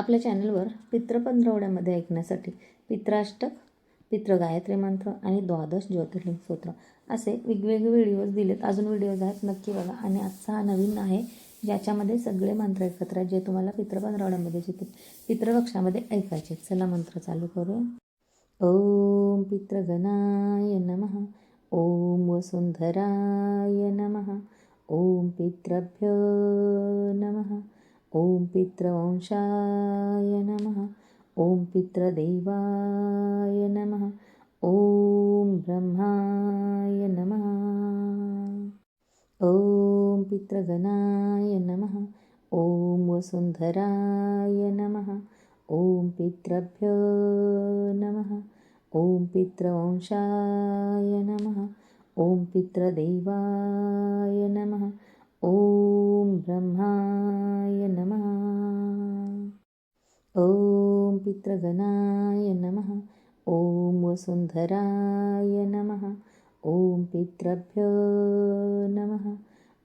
आपल्या चॅनलवर पितृपंधरवड्यामध्ये ऐकण्यासाठी पित्राष्टक पितृ गायत्री मंत्र आणि द्वादश ज्योतिर्लिंग स्तोत्र असे वेगवेगळे व्हिडिओज दिलेत. अजून व्हिडिओज आहेत नक्की बघा. आणि आजचा हा नवीन आहे ज्याच्यामध्ये सगळे मंत्र एकत्र आहेत जे तुम्हाला पितृपंधरवड्यामध्ये जिथे पितृपक्षामध्ये ऐकायचे चला मंत्र चालू करू ओम पितृगनाय नमः. ओम वसुंधराय नमः. ओम पितृभ्यो नमः. ओम पितृवंशाय नमः। ओम पितृदेवाय नमः। ओम ब्रह्माय नमः। ओम पितृगणाय नमः। ओम वसुंधराय नमः। ओम पितृभ्यो नमः। ओम पितृवंशाय नमः। ओम पितृदेवाय नमः। ओम ब्रह्माय पितृगणाय नमः। ओम वसुंधराय नमः। ओम पितृभ्यो नमः।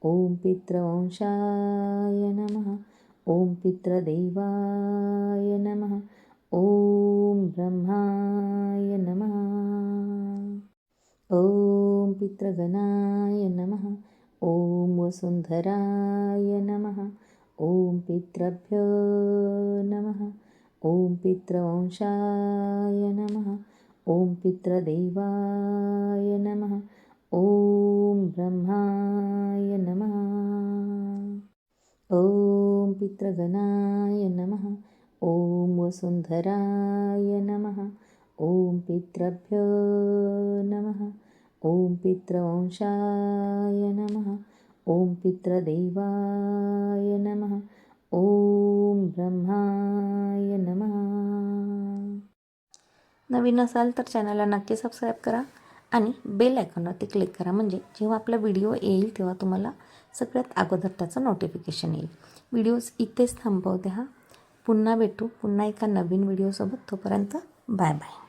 ओम पितृवंशाय नमः। ओम पितृदेवाय नमः। ओम ब्रह्माय नमः। ओम पितृगणाय नमः। ओम वसुंधराय नमः। ओम पितृभ्यो नमः ओम पितृवंशाय नमः। ओम पितृदेवाय नमः। ओम ब्रह्माय नमः। ओम पितृगणाय नमः। ओम वसुंधराय नमः। ओम पितृभ्यो नमः। ओम पितृवंशाय नमः। ओम पितृदेवाय नमः। ओम ब्रह्माय नमः. नवीन असाल तर चॅनलला नक्की सबस्क्राईब करा आणि बेल आयकॉनवरती क्लिक करा. म्हणजे जेव्हा आपला व्हिडिओ येईल तेव्हा तुम्हाला सगळ्यात अगोदर त्याचं नोटिफिकेशन येईल. व्हिडिओज इथेच थांबवते हा. पुन्हा भेटू. पुन्हा एका नवीन व्हिडिओसोबत. तोपर्यंत बाय बाय.